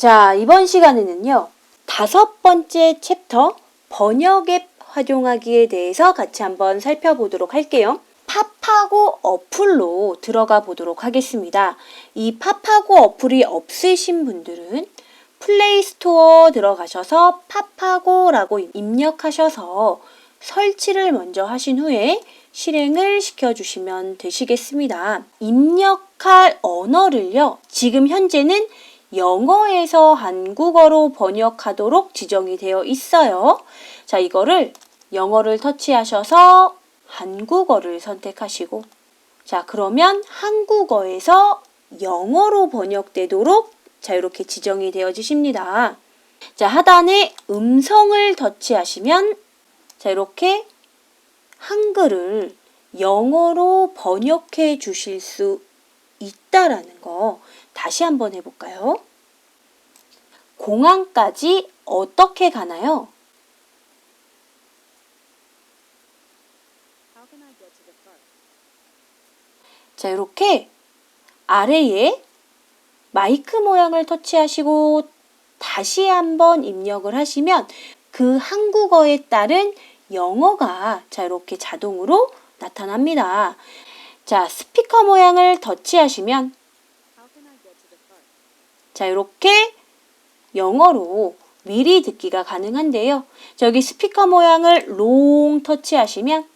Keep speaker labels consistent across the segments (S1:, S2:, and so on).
S1: 자, 이번 시간에는요. 다섯 번째 챕터 번역 앱 활용하기에 대해서 같이 한번 살펴보도록 할게요. 팝하고 어플로 들어가 보도록 하겠습니다. 이 팝하고 어플이 없으신 분들은 플레이 스토어 들어가셔서 팝하고라고 입력하셔서 설치를 먼저 하신 후에 실행을 시켜주시면 되시겠습니다. 입력할 언어를요, 지금 현재는 영어에서 한국어로 번역하도록 지정이 되어 있어요. 자, 이거를 영어를 터치하셔서 한국어를 선택하시고, 자, 그러면 한국어에서 영어로 번역되도록 자, 이렇게 지정이 되어지십니다. 자, 하단에 음성을 터치하시면 자, 이렇게 한글을 영어로 번역해 주실 수 있다라는 거 다시 한번 해볼까요? 공항까지 어떻게 가나요? 자, 이렇게 아래에 마이크 모양을 터치하시고 다시 한번 입력을 하시면 그 한국어에 따른 영어가 자, 이렇게 자동으로 나타납니다. 자, 스피커 모양을 터치하시면 자, 이렇게 영어로 미리 듣기가 가능한데요. 저기 스피커 모양을 롱 터치하시면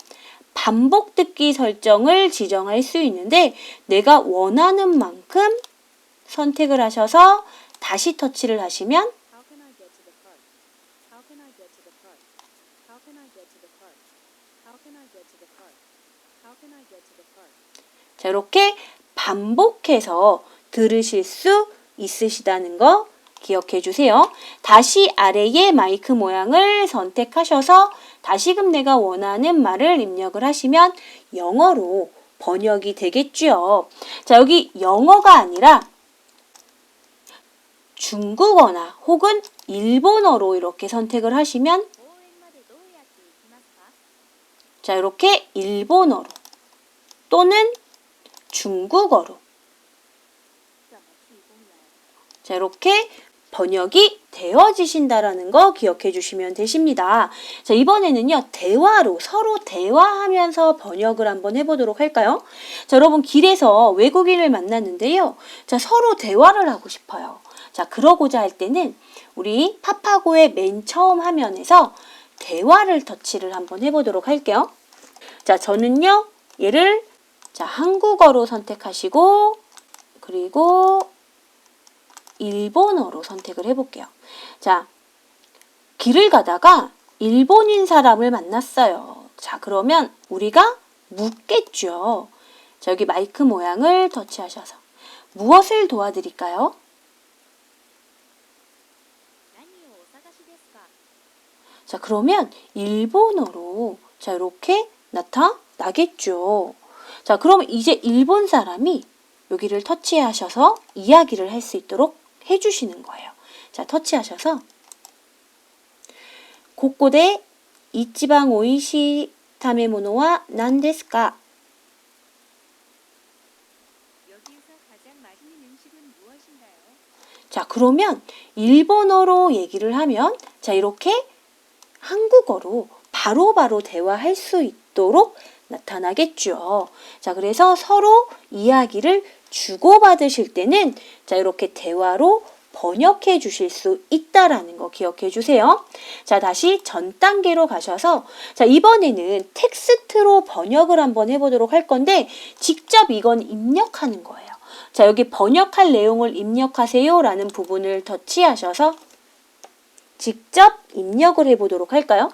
S1: 반복 듣기 설정을 지정할 수 있는데 내가 원하는 만큼 선택을 하셔서 다시 터치를 하시면? 자, 이렇게 반복해서 들으실 수 있으시다는 거 기억해 주세요. 다시 아래의 마이크 모양을 선택하셔서 다시금 내가 원하는 말을 입력을 하시면 영어로 번역이 되겠죠. 자, 여기 영어가 아니라 중국어나 혹은 일본어로 이렇게 선택을 하시면 자, 이렇게 일본어로 또는 중국어로 자, 이렇게 번역이 되어지신다라는 거 기억해 주시면 되십니다. 자, 이번에는요, 대화로, 서로 대화하면서 번역을 한번 해보도록 할까요? 자, 여러분, 길에서 외국인을 만났는데요. 자, 서로 대화를 하고 싶어요. 자, 그러고자 할 때는 우리 파파고의 맨 처음 화면에서 대화를 터치를 한번 해보도록 할게요. 자, 저는요, 얘를 자, 한국어로 선택하시고, 그리고 일본어로 선택을 해볼게요. 자, 길을 가다가 일본인 사람을 만났어요. 자, 그러면 우리가 묻겠죠. 자, 여기 마이크 모양을 터치하셔서 무엇을 도와드릴까요? 자, 그러면 일본어로 자, 이렇게 나타나겠죠. 자, 그럼 이제 일본 사람이 여기를 터치하셔서 이야기를 할 수 있도록 해주시는 거예요. 자, 터치하셔서
S2: 곳곳에 이치방 오이시 타메모노와 난데스까?
S1: 자, 그러면 일본어로 얘기를 하면 자, 이렇게 한국어로 바로바로 바로 대화할 수 있도록 나타나겠죠. 자, 그래서 서로 이야기를 주고받으실 때는 자, 이렇게 대화로 번역해 주실 수 있다라는 거 기억해 주세요. 자, 다시 전 단계로 가셔서 자, 이번에는 텍스트로 번역을 한번 해 보도록 할 건데 직접 이건 입력하는 거예요. 자, 여기 번역할 내용을 입력하세요라는 부분을 터치하셔서 직접 입력을 해 보도록 할까요?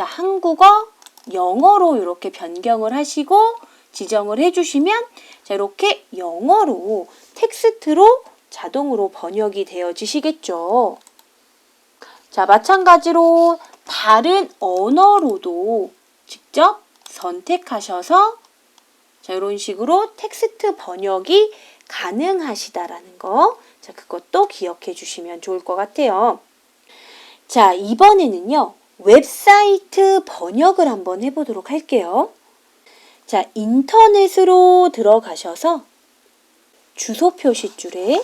S1: 자, 한국어, 영어로 이렇게 변경을 하시고 지정을 해주시면 자, 이렇게 영어로 텍스트로 자동으로 번역이 되어지시겠죠. 자, 마찬가지로 다른 언어로도 직접 선택하셔서 자, 이런 식으로 텍스트 번역이 가능하시다라는 거. 자, 그것도 기억해 주시면 좋을 것 같아요. 자, 이번에는요. 웹사이트 번역을 한번 해보도록 할게요. 자, 인터넷으로 들어가셔서 주소 표시줄에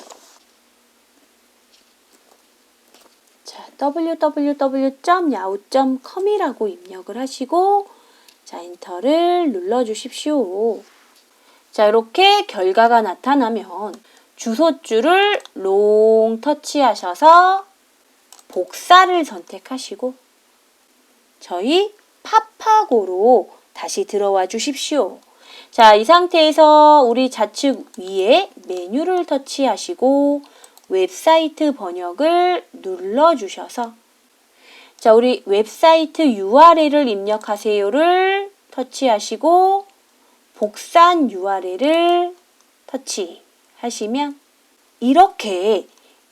S1: 자, www.yahoo.com이라고 입력을 하시고 자, 엔터를 눌러 주십시오. 자, 이렇게 결과가 나타나면 주소줄을 롱 터치하셔서 복사를 선택하시고 저희 팝하고로 다시 들어와 주십시오. 자, 이 상태에서 우리 좌측 위에 메뉴를 터치하시고 웹사이트 번역을 눌러 주셔서 자, 우리 웹사이트 URL을 입력하세요를 터치하시고 복사한 URL을 터치하시면 이렇게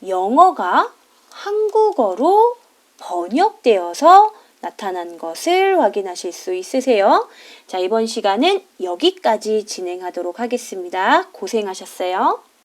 S1: 영어가 한국어로 번역되어서 나타난 것을 확인하실 수 있으세요. 자, 이번 시간은 여기까지 진행하도록 하겠습니다. 고생하셨어요.